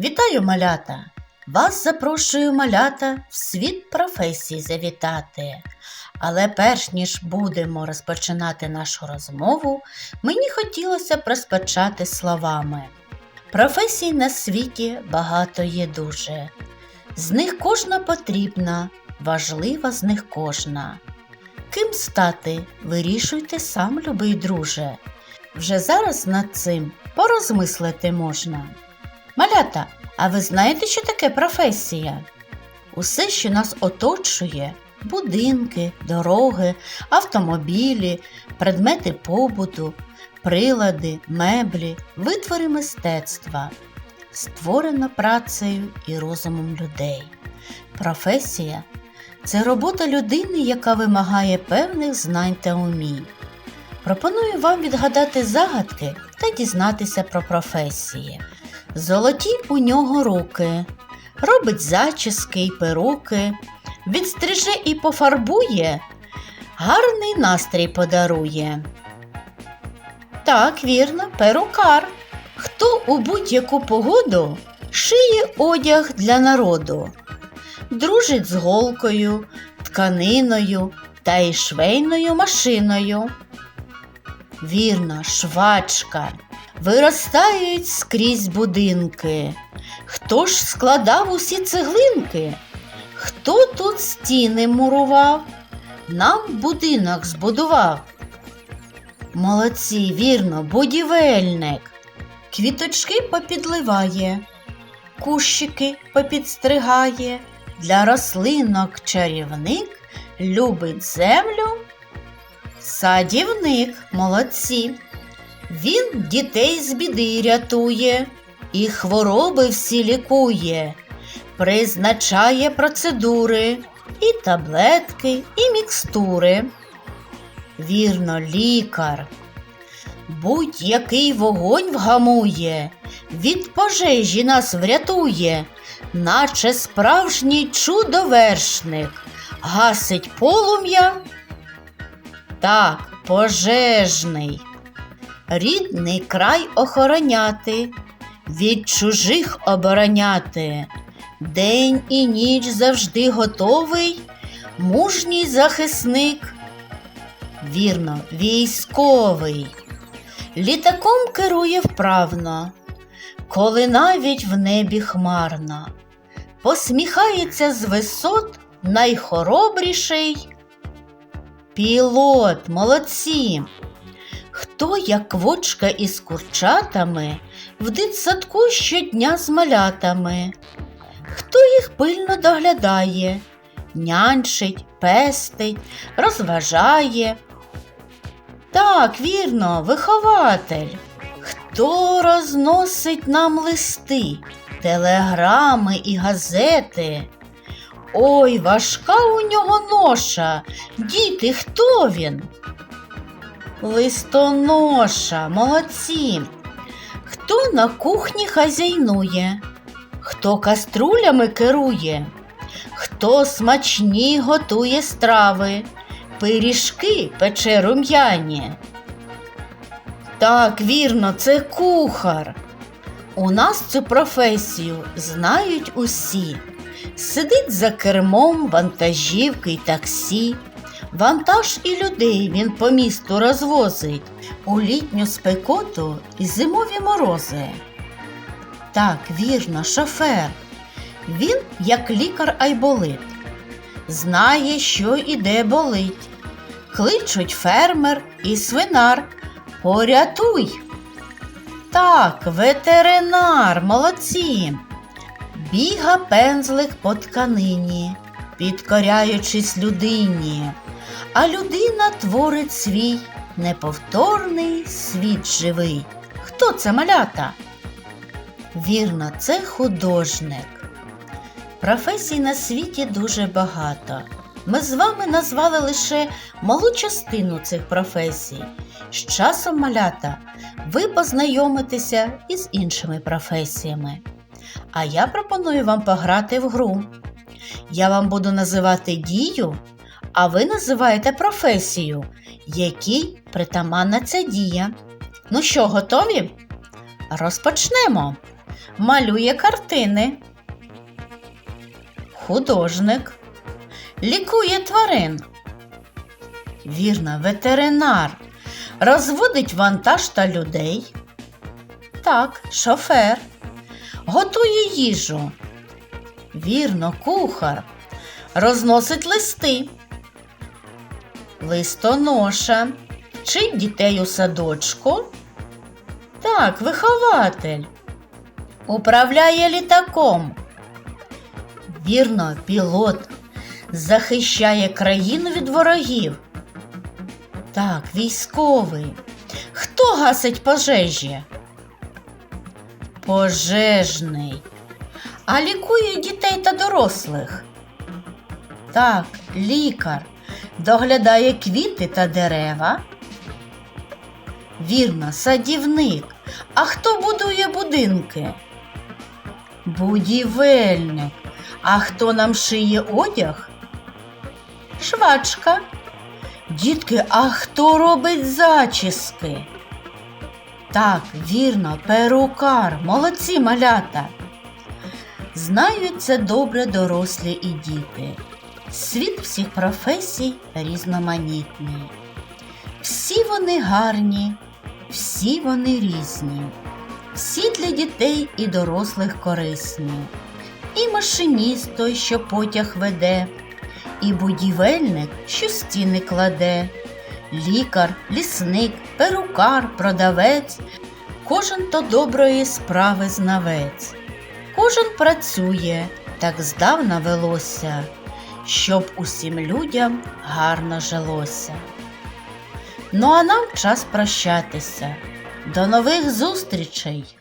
Вітаю, малята! Вас запрошую малята в світ професій завітати. Але перш ніж будемо розпочинати нашу розмову, мені хотілося розпочати словами. Професій на світі багато є дуже. З них кожна потрібна, важлива з них кожна. Ким стати, вирішуйте сам, любий друже. Вже зараз над цим порозмислити можна. Малята, а ви знаєте, що таке професія? Усе, що нас оточує будинки, дороги, автомобілі, предмети побуту, прилади, меблі, витвори мистецтва, створено працею і розумом людей. Професія це робота людини, яка вимагає певних знань та умінь. Пропоную вам відгадати загадки та дізнатися про професії. Золоті у нього руки, робить зачіски й перуки, відстриже і пофарбує, гарний настрій подарує. Так, вірно, перукар. Хто у будь-яку погоду шиє одяг для народу, дружить з голкою, тканиною та й швейною машиною. Вірно, швачка. Виростають скрізь будинки. Хто ж складав усі цеглинки? Хто тут стіни мурував? Нам будинок збудував. Молодці, вірно, будівельник. Квіточки попідливає, кущики попідстригає. Для рослинок чарівник любить землю. Садівник, молодці. Він дітей з біди рятує і хвороби всі лікує, призначає процедури, і таблетки, і мікстури. Вірно, лікар. Будь-який вогонь вгамує, від пожежі нас врятує, наче справжній чудовершник, гасить полум'я. Так, пожежний рідний край охороняти, від чужих обороняти, день і ніч завжди готовий, мужній захисник, вірно, військовий, літаком керує вправно, коли навіть в небі хмарно, посміхається з висот найхоробріший. Пілот, молодці! Хто, як квочка із курчатами, в дитсадку щодня з малятами, хто їх пильно доглядає, нянчить, пестить, розважає. Так, вірно, вихователь. Хто розносить нам листи, телеграми і газети? Ой, важка у нього ноша. Діти, хто він? Листоноша, молодці. Хто на кухні хазяйнує, хто каструлями керує, хто смачні готує страви, пиріжки пече рум'яні. Так, вірно, це кухар. У нас цю професію знають усі. Сидить за кермом вантажівки й таксі. Вантаж і людей він по місту розвозить у літню спекоту і зимові морози. Так, вірно, шофер. Він, як лікар айболит, знає, що і де болить. Кличуть фермер і свинар. Порятуй. Так, ветеринар, молодці. Біга пензлик по тканині, підкоряючись людині а людина творить свій неповторний світ живий. Хто це малята? Вірно, це художник. Професій на світі дуже багато. Ми з вами назвали лише малу частину цих професій. З часом малята ви познайомитеся із іншими професіями. А я пропоную вам пограти в гру. Я вам буду називати дію, а ви називаєте професію, якій притаманна ця дія. Ну що, готові? Розпочнемо. малює картини. Художник лікує тварин. Вірно, ветеринар розводить вантаж та людей. Так, шофер готує їжу. Вірно, кухар розносить листи. Листоноша вчить дітей у садочку. Так, вихователь управляє літаком. Вірно, пілот захищає країну від ворогів. Так, військовий. Хто гасить пожежі? Пожежний. А лікує дітей та дорослих. Так, лікар доглядає квіти та дерева. Вірно, садівник. А хто будує будинки? Будівельник. А хто нам шиє одяг? Швачка. Дітки, а хто робить зачіски? Так, вірно, перукар, молодці малята. Знають це добре дорослі і діти. Світ всіх професій різноманітний. Всі вони гарні, всі вони різні, всі для дітей і дорослих корисні. І машиніст той, що потяг веде, і будівельник, що стіни кладе, лікар, лісник, перукар, продавець, кожен то доброї справи знавець. Кожен працює, так здавна велося, щоб усім людям гарно жилося. Ну а нам час прощатися. До нових зустрічей!